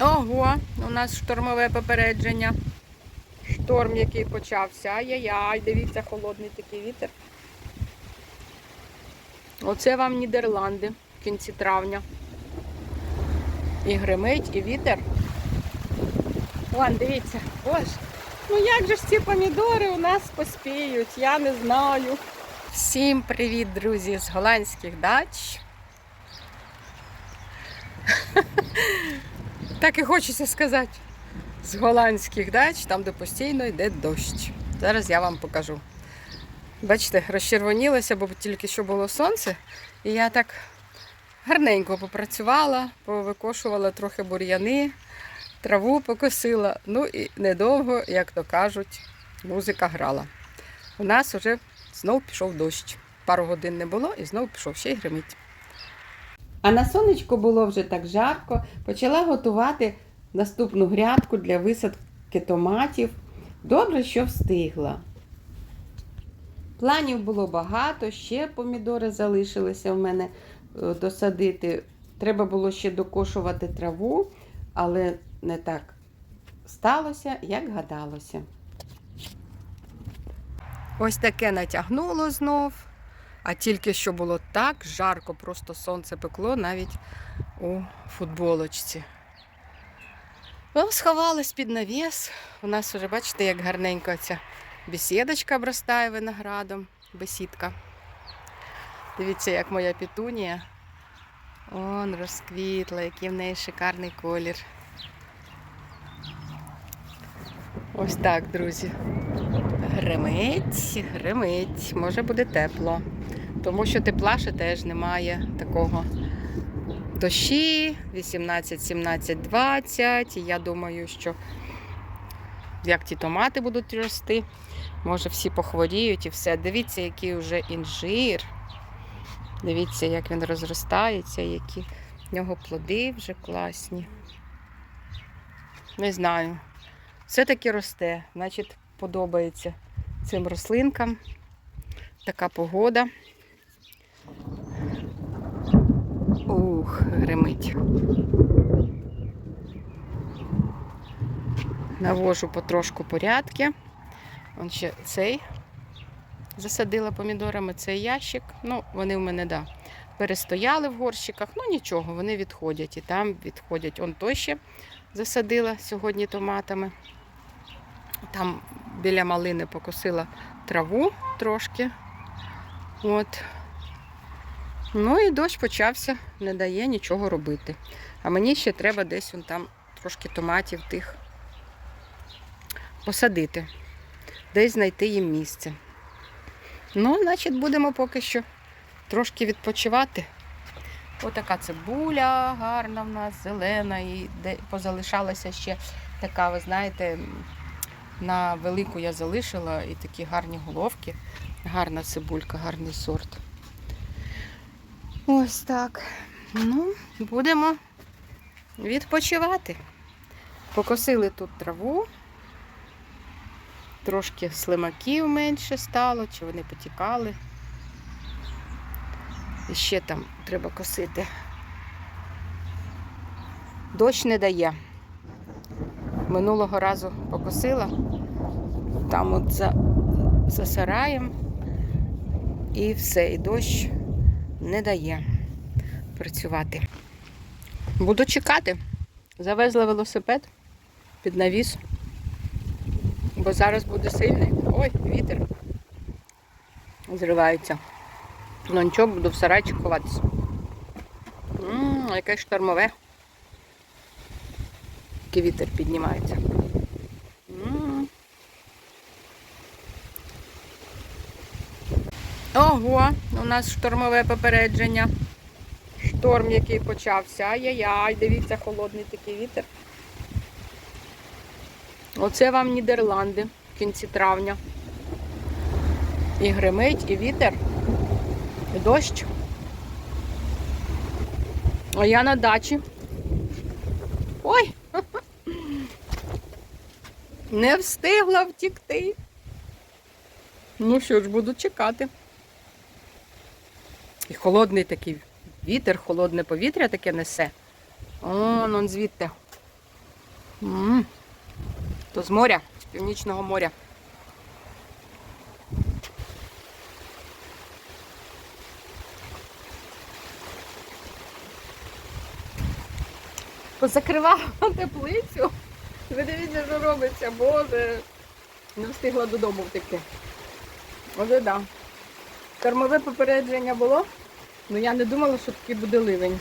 Ого, у нас штормове попередження. Шторм, який почався. Ай-яй-яй, дивіться, холодний такий вітер. Оце вам Нідерланди в кінці травня. І гримить, і вітер. Вон, дивіться, боже. Ну як же ж ці помідори у нас поспіють, я не знаю. Всім привіт, друзі, з голландських дач. Так і хочеться сказати. З голландських дач, там, де постійно йде дощ. Зараз я вам покажу. Бачите, розчервонілося, бо тільки що було сонце. І я так гарненько попрацювала, повикошувала трохи бур'яни, траву покосила. Ну і недовго, як то кажуть, музика грала. У нас вже знов пішов дощ. Пару годин не було і знов пішов, ще й гримить. А на сонечку було вже так жарко, почала готувати наступну грядку для висадки томатів. Добре, що встигла. Планів було багато, ще помідори залишилися в мене е, досадити. Треба було ще докошувати траву, але не так сталося, як гадалося. Ось таке натягнуло знов. А тільки що було так жарко, просто сонце пекло навіть у футболочці. Ну, сховалась під навіс. У нас вже, бачите, як гарненько ця бесідочка обростає виноградом, бесідка. Дивіться, як моя петунія. Он розквітла, який в неї шикарний колір. Ось так, друзі. Гримить, гримить, може буде тепло. Тому що тепла ще теж немає такого. Дощі 18, 17, 20. І я думаю, що як ті томати будуть рости, може всі похворіють і все. Дивіться, який вже інжир. Дивіться, як він розростається, які в нього плоди вже класні. Не знаю. Все-таки росте, значить, подобається цим рослинкам. Така погода. Ух, гримить. Навожу потрошку порядки. Он ще цей засадила помідорами, цей ящик. Ну, вони в мене, да, перестояли в горщиках, ну нічого, вони відходять. І там відходять. Он той ще засадила сьогодні томатами. Там біля малини покосила траву трошки. От. Ну і дощ почався, не дає нічого робити. А мені ще треба десь вон там трошки томатів тих посадити, десь знайти їм місце. Ну, значить, будемо поки що трошки відпочивати. Отака цибуля гарна в нас, зелена, і позалишалася ще така, ви знаєте, на велику я залишила і такі гарні головки. Гарна цибулька, гарний сорт. Ось так. Ну, будемо відпочивати. Покосили тут траву. Трошки слимаків менше стало, чи вони потікали. І ще там треба косити. Дощ не дає. Минулого разу покосила, там от за, за сараєм, і все, і дощ не дає працювати. Буду чекати. Завезла велосипед під навіс, бо зараз буде сильний. Ой, вітер. Зривається. Ну нічого, буду в сарайчик ховатися. Ммм, яке штормове. Який вітер піднімається. М. Ого, у нас штормове попередження. Шторм, який почався. Ай-яй-яй, дивіться, холодний такий вітер. Оце вам Нідерланди в кінці травня. І гримить, і вітер, і дощ. А я на дачі. Ой! Не встигла втікти. Ну що ж, буду чекати. І холодний такий вітер, холодне повітря таке несе. Он, он звідти. м То з моря, з північного моря. Позакривала теплицю. Ви дивіться, що робиться, боже. Не встигла додому втекти. Оце да. Кормове попередження було, але я не думала, що такий буде ливень.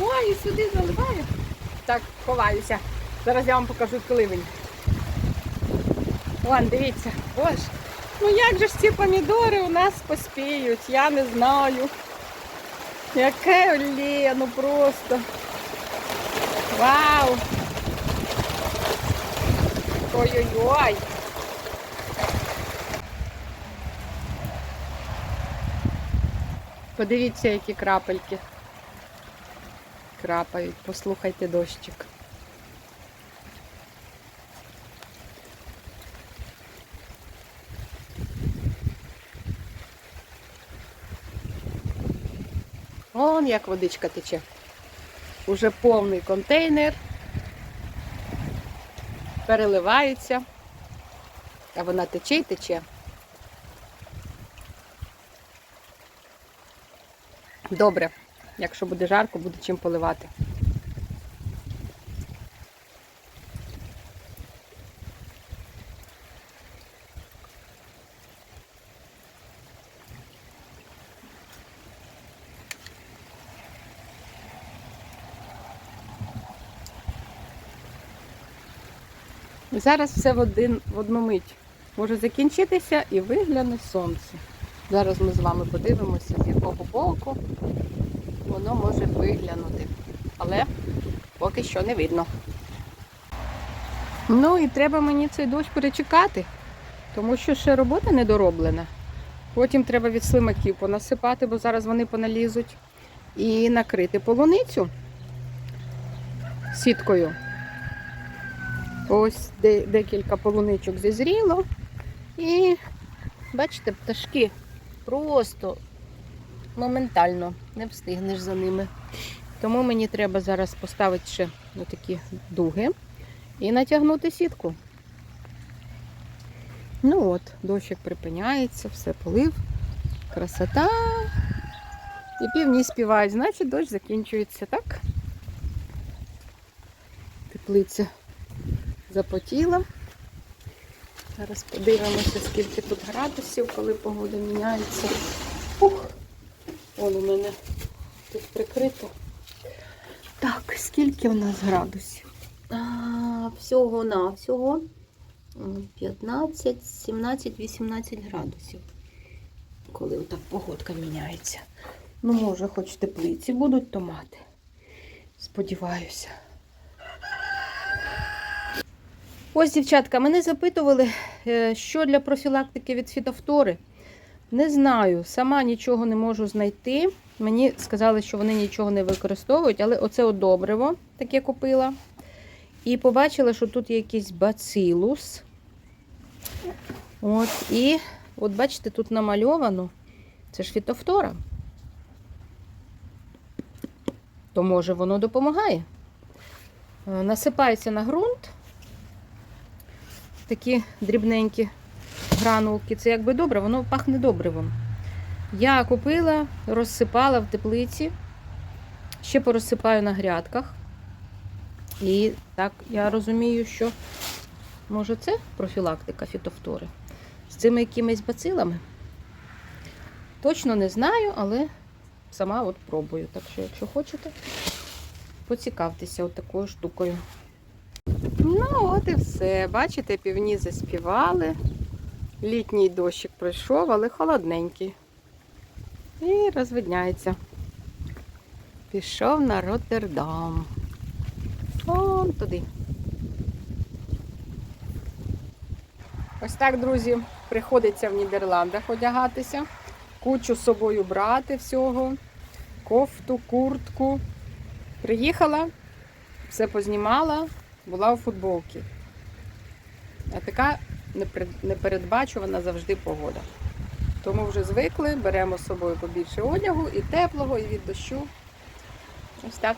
Ой, і сюди заливає. Так, ховаюся. Зараз я вам покажу ливень. Вон, дивіться, боже. Ну як же ж ці помідори у нас поспіють, я не знаю. Яке олє, ну просто. Вау! Ой-ой-ой! Подивіться, які крапельки. Крапають, послухайте дощик. Вон як водичка тече. Уже повний контейнер. Переливається. А вона тече і тече. Добре. Якщо буде жарко, буде чим поливати. Зараз все в, один, в одну мить може закінчитися і вигляне сонце. Зараз ми з вами подивимося, з якого боку воно може виглянути. Але поки що не видно. Ну і треба мені цей дощ перечекати, тому що ще робота не дороблена. Потім треба від слимаків понасипати, бо зараз вони поналізуть. І накрити полуницю сіткою. Ось декілька полуничок зізріло. І бачите, пташки просто моментально не встигнеш за ними. Тому мені треба зараз поставити ще такі дуги і натягнути сітку. Ну от, дощик припиняється, все полив. Красота. І півні співають, значить дощ закінчується, так? Теплиця запотіла. Зараз подивимося, скільки тут градусів, коли погода міняється. Ух, вон у мене тут прикрито. Так, скільки у нас градусів? А, всього на всього 15, 17, 18 градусів. Коли отак погодка міняється. Ну, може, хоч теплиці будуть томати. Сподіваюся. Ось, дівчатка, мене запитували, е, що для профілактики від фітофтори. Не знаю, сама нічого не можу знайти. Мені сказали, що вони нічого не використовують, але оце от добриво таке купила. І побачила, що тут є якийсь бацилус. От, І от бачите, тут намальовано. Це ж фітофтора. То може воно допомагає. Е, Насипається на ґрунт такі дрібненькі гранулки. Це якби добре, воно пахне добривом. Я купила, розсипала в теплиці, ще порозсипаю на грядках. І так, я розумію, що може це профілактика фітофтори з цими якимись бацилами. Точно не знаю, але сама от пробую. Так що, якщо хочете, поцікавтеся от такою штукою. Ну, от і все. Бачите, півні заспівали. Літній дощик пройшов, але холодненький. І розвидняється. Пішов на Роттердам. Вон туди. Ось так, друзі, приходиться в Нідерландах одягатися. Кучу з собою брати всього. Кофту, куртку. Приїхала, все познімала, була у футболці. А така непередбачувана завжди погода. Тому вже звикли, беремо з собою побільше одягу і теплого, і від дощу. Ось так.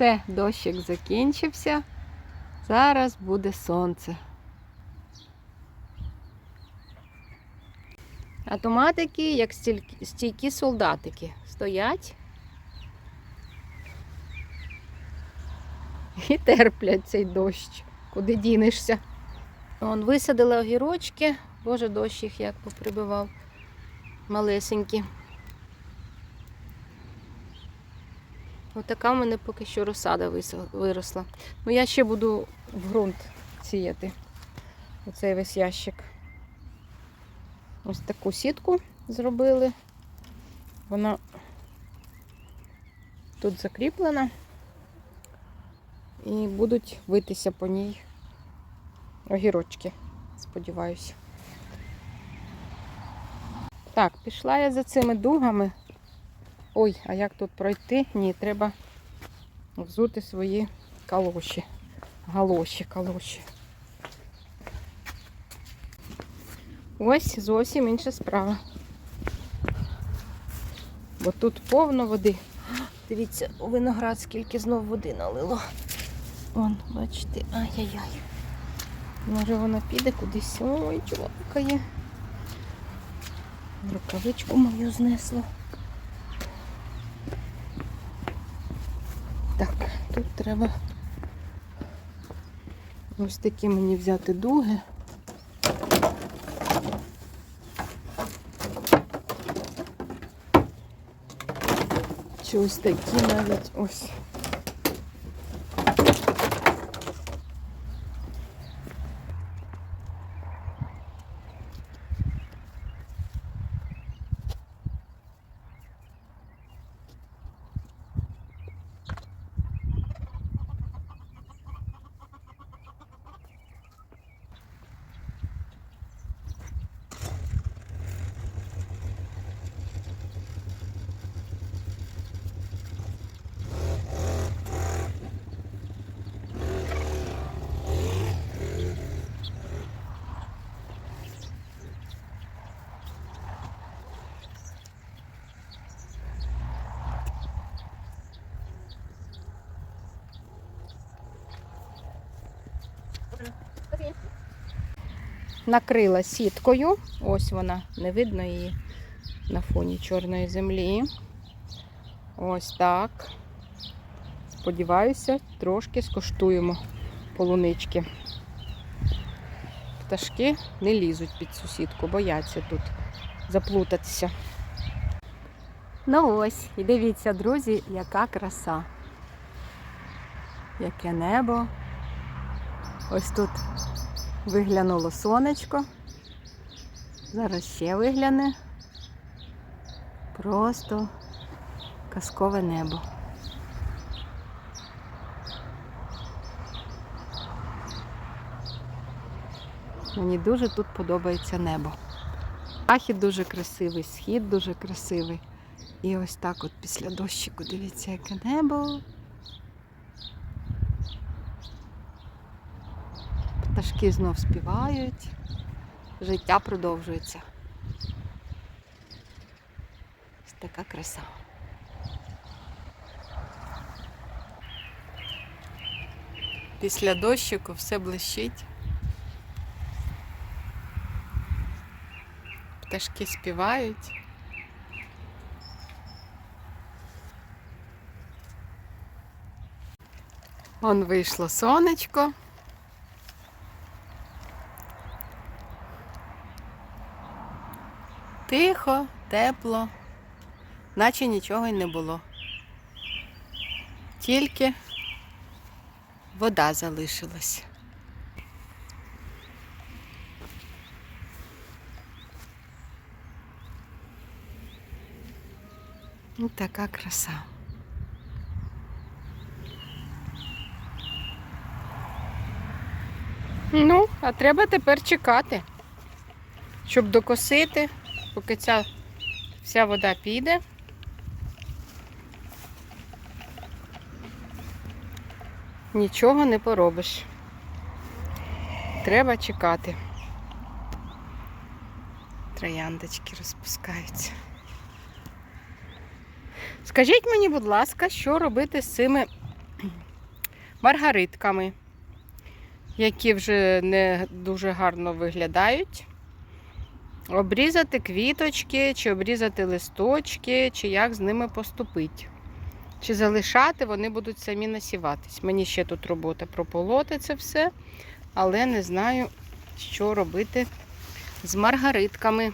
Все, дощик закінчився. Зараз буде сонце. Автоматики, як стійкі солдатики, стоять і терплять цей дощ. Куди дінешся? Вон висадили огірочки. Боже, дощ їх як поприбивав. Малесенькі. Отака в мене поки що розсада виросла. Ну я ще буду в ґрунт сіяти. Оцей весь ящик. Ось таку сітку зробили. Вона тут закріплена. І будуть витися по ній огірочки, сподіваюся. Так, пішла я за цими дугами. Ой, а як тут пройти? Ні, треба взути свої калоші. Галоші, калоші. Ось зовсім інша справа. Бо тут повно води. Дивіться, у виноград скільки знов води налило. Вон, бачите, ай-яй-яй. Може вона піде кудись. Ой, чувакає. Рукавичку мою знесло. Так, тут треба ось такі мені взяти дуги. Чи ось такі навіть ось. Накрила сіткою. Ось вона, не видно її на фоні чорної землі. Ось так. Сподіваюся, трошки скоштуємо полунички. Пташки не лізуть під цю сітку, бояться тут заплутатися. Ну ось, і дивіться, друзі, яка краса. Яке небо. Ось тут Виглянуло сонечко. Зараз ще вигляне. Просто казкове небо. Мені дуже тут подобається небо. Захід дуже красивий, схід дуже красивий. І ось так от після дощику, дивіться, яке небо. Пташки знов співають, життя продовжується. Ось така краса. Після дощику все блищить. Пташки співають. Он вийшло сонечко. Тихо, тепло, наче нічого й не було. Тільки вода залишилась. І така краса. Ну, а треба тепер чекати, щоб докосити, поки ця вся вода піде. Нічого не поробиш. Треба чекати. Трояндочки розпускаються. Скажіть мені, будь ласка, що робити з цими маргаритками, які вже не дуже гарно виглядають. Обрізати квіточки, чи обрізати листочки, чи як з ними поступити. Чи залишати, вони будуть самі насіватись. Мені ще тут робота прополоти це все, але не знаю, що робити з маргаритками.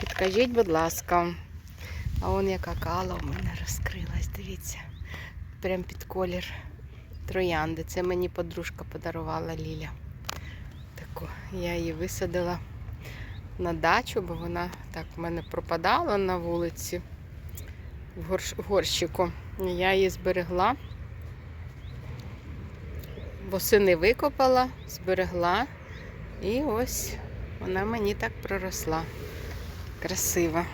Підкажіть, будь ласка. А он яка кала у мене розкрилась, дивіться. Прям під колір троянди. Це мені подружка подарувала Ліля. Таку я її висадила на дачу, бо вона так в мене пропадала на вулиці в горш- в горщику. Я її зберегла. Восени викопала, зберегла. І ось вона мені так проросла. Красива.